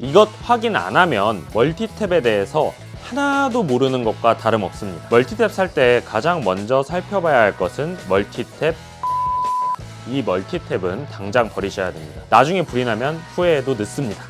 이것 확인 안 하면 멀티탭에 대해서 하나도 모르는 것과 다름없습니다. 멀티탭 살 때 가장 먼저 살펴봐야 할 것은 멀티탭 이 멀티탭은 당장 버리셔야 됩니다. 나중에 불이 나면 후회해도 늦습니다.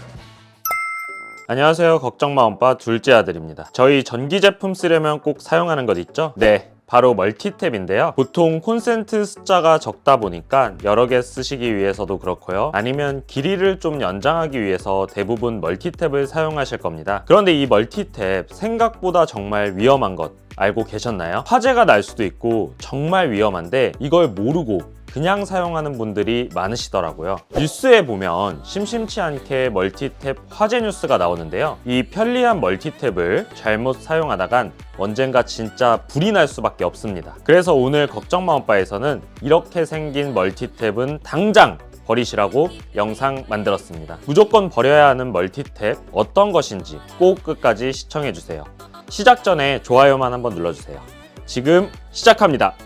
안녕하세요. 걱정마 엄빠 둘째 아들입니다. 저희 전기 제품 쓰려면 꼭 사용하는 것 있죠? 네. 바로 멀티탭인데요. 보통 콘센트 숫자가 적다 보니까 여러 개 쓰시기 위해서도 그렇고요. 아니면 길이를 좀 연장하기 위해서 대부분 멀티탭을 사용하실 겁니다. 그런데 이 멀티탭 생각보다 정말 위험한 것 알고 계셨나요? 화재가 날 수도 있고 정말 위험한데 이걸 모르고 그냥 사용하는 분들이 많으시더라고요. 뉴스에 보면 심심치 않게 멀티탭 화재 뉴스가 나오는데요. 이 편리한 멀티탭을 잘못 사용하다간 언젠가 진짜 불이 날 수밖에 없습니다. 그래서 오늘 걱정 마음바에서는 이렇게 생긴 멀티탭은 당장 버리시라고 영상 만들었습니다. 무조건 버려야 하는 멀티탭 어떤 것인지 꼭 끝까지 시청해주세요. 시작 전에 좋아요만 한번 눌러주세요. 지금 시작합니다.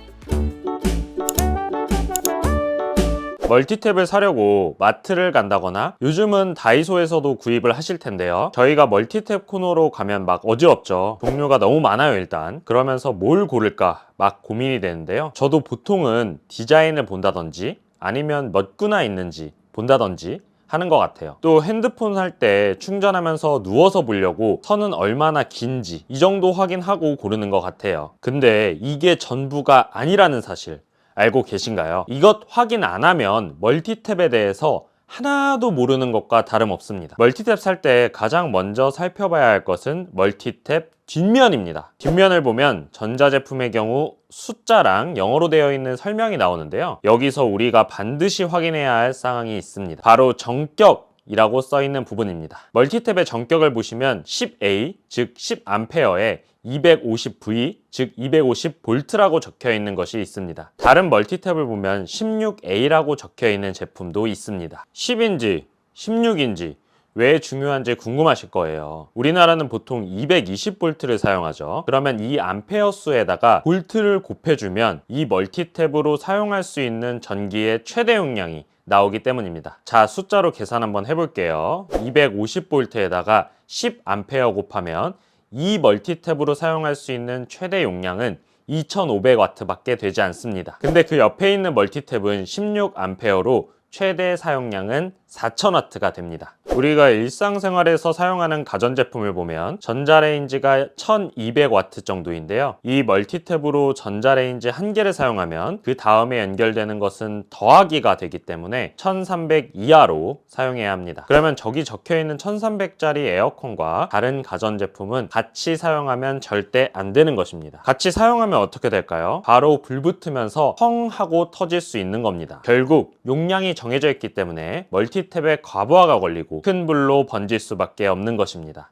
멀티탭을 사려고 마트를 간다거나 요즘은 다이소에서도 구입을 하실 텐데요. 저희가 멀티탭 코너로 가면 막 어지럽죠. 종류가 너무 많아요, 일단. 그러면서 뭘 고를까 막 고민이 되는데요. 저도 보통은 디자인을 본다든지 아니면 몇 구나 있는지 본다든지 하는 것 같아요. 또 핸드폰 살 때 충전하면서 누워서 보려고 선은 얼마나 긴지 이 정도 확인하고 고르는 것 같아요. 근데 이게 전부가 아니라는 사실 알고 계신가요? 이것 확인 안 하면 멀티탭에 대해서 하나도 모르는 것과 다름없습니다. 멀티탭 살 때 가장 먼저 살펴봐야 할 것은 멀티탭 뒷면입니다. 뒷면을 보면 전자제품의 경우 숫자랑 영어로 되어 있는 설명이 나오는데요. 여기서 우리가 반드시 확인해야 할 상황이 있습니다. 바로 정격 이라고 써 있는 부분입니다. 멀티탭의 정격을 보시면 10A, 즉 10A에 250V, 즉 250V라고 적혀 있는 것이 있습니다. 다른 멀티탭을 보면 16A라고 적혀 있는 제품도 있습니다. 10인지, 16인지, 왜 중요한지 궁금하실 거예요. 우리나라는 보통 220볼트를 사용하죠. 그러면 이 암페어 수에다가 볼트를 곱해주면 이 멀티탭으로 사용할 수 있는 전기의 최대 용량이 나오기 때문입니다. 자, 숫자로 계산 한번 해볼게요. 250볼트에다가 10암페어 곱하면 이 멀티탭으로 사용할 수 있는 최대 용량은 2500W 밖에 되지 않습니다. 근데 그 옆에 있는 멀티탭은 16A로 최대 사용량은 4000W가 됩니다. 우리가 일상생활에서 사용하는 가전제품을 보면 전자레인지가 1200W 정도인데요. 이 멀티탭으로 전자레인지 한 개를 사용하면 그 다음에 연결되는 것은 더하기가 되기 때문에 1300 이하로 사용해야 합니다. 그러면 저기 적혀 있는 1300짜리 에어컨과 다른 가전제품은 같이 사용하면 절대 안 되는 것입니다. 같이 사용하면 어떻게 될까요? 바로 불 붙으면서 펑 하고 터질 수 있는 겁니다. 결국 용량이 정해져 있기 때문에 멀티 탭에 과부하가 걸리고 큰 불로 번질 수밖에 없는 것입니다.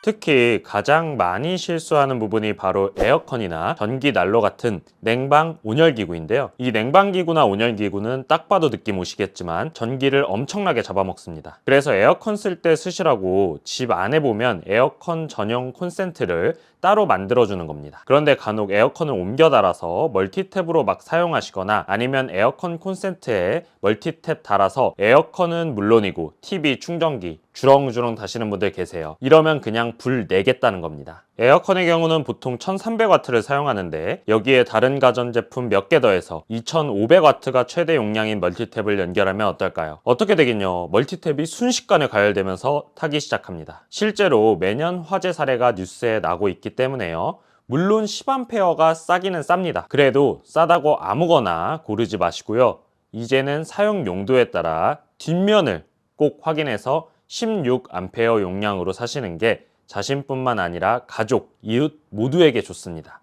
특히 가장 많이 실수하는 부분이 바로 에어컨이나 전기 난로 같은 냉방 온열기구인데요. 이 냉방기구나 온열기구는 딱 봐도 느낌 오시겠지만 전기를 엄청나게 잡아먹습니다. 그래서 에어컨 쓸 때 쓰시라고 집 안에 보면 에어컨 전용 콘센트를 따로 만들어주는 겁니다. 그런데 간혹 에어컨을 옮겨 달아서 멀티탭으로 막 사용하시거나 아니면 에어컨 콘센트에 멀티탭 달아서 에어컨은 물론이고 TV, 충전기 주렁주렁 다시는 분들 계세요. 이러면 그냥 불 내겠다는 겁니다. 에어컨의 경우는 보통 1300W를 사용하는데 여기에 다른 가전제품 몇 개 더해서 2500W가 최대 용량인 멀티탭을 연결하면 어떨까요? 어떻게 되긴요. 멀티탭이 순식간에 가열되면서 타기 시작합니다. 실제로 매년 화재 사례가 뉴스에 나고 있기 때문에요. 물론 10A가 싸기는 쌉니다. 그래도 싸다고 아무거나 고르지 마시고요. 이제는 사용 용도에 따라 뒷면을 꼭 확인해서 16A 용량으로 사시는 게 자신뿐만 아니라 가족, 이웃 모두에게 좋습니다.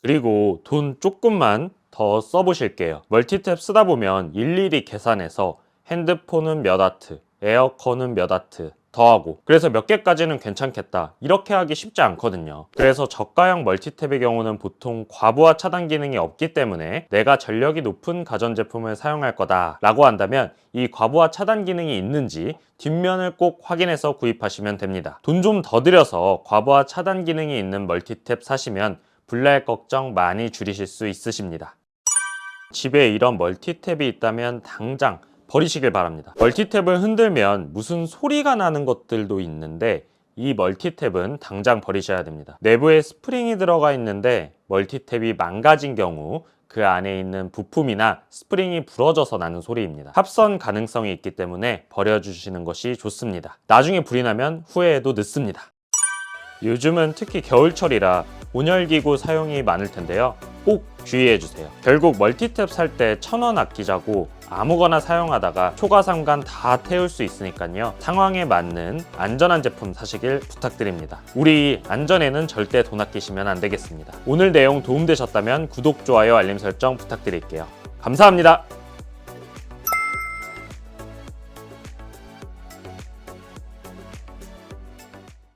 그리고 돈 조금만 더 써보실게요. 멀티탭 쓰다 보면 일일이 계산해서 핸드폰은 몇 와트, 에어컨은 몇 와트, 더하고 그래서 몇 개까지는 괜찮겠다. 이렇게 하기 쉽지 않거든요. 그래서 저가형 멀티탭의 경우는 보통 과부하 차단 기능이 없기 때문에 내가 전력이 높은 가전제품을 사용할 거다 라고 한다면 이 과부하 차단 기능이 있는지 뒷면을 꼭 확인해서 구입하시면 됩니다. 돈 좀 더 들여서 과부하 차단 기능이 있는 멀티탭 사시면 불날 걱정 많이 줄이실 수 있으십니다. 집에 이런 멀티탭이 있다면 당장 버리시길 바랍니다. 멀티탭을 흔들면 무슨 소리가 나는 것들도 있는데 이 멀티탭은 당장 버리셔야 됩니다. 내부에 스프링이 들어가 있는데 멀티탭이 망가진 경우 그 안에 있는 부품이나 스프링이 부러져서 나는 소리입니다. 합선 가능성이 있기 때문에 버려주시는 것이 좋습니다. 나중에 불이 나면 후회해도 늦습니다. 요즘은 특히 겨울철이라 온열기구 사용이 많을 텐데요. 꼭 주의해 주세요. 결국 멀티탭 살 때 천 원 아끼자고 아무거나 사용하다가 초과상관 다 태울 수 있으니까요. 상황에 맞는 안전한 제품 사시길 부탁드립니다. 우리 안전에는 절대 돈 아끼시면 안 되겠습니다. 오늘 내용 도움되셨다면 구독, 좋아요, 알림 설정 부탁드릴게요. 감사합니다.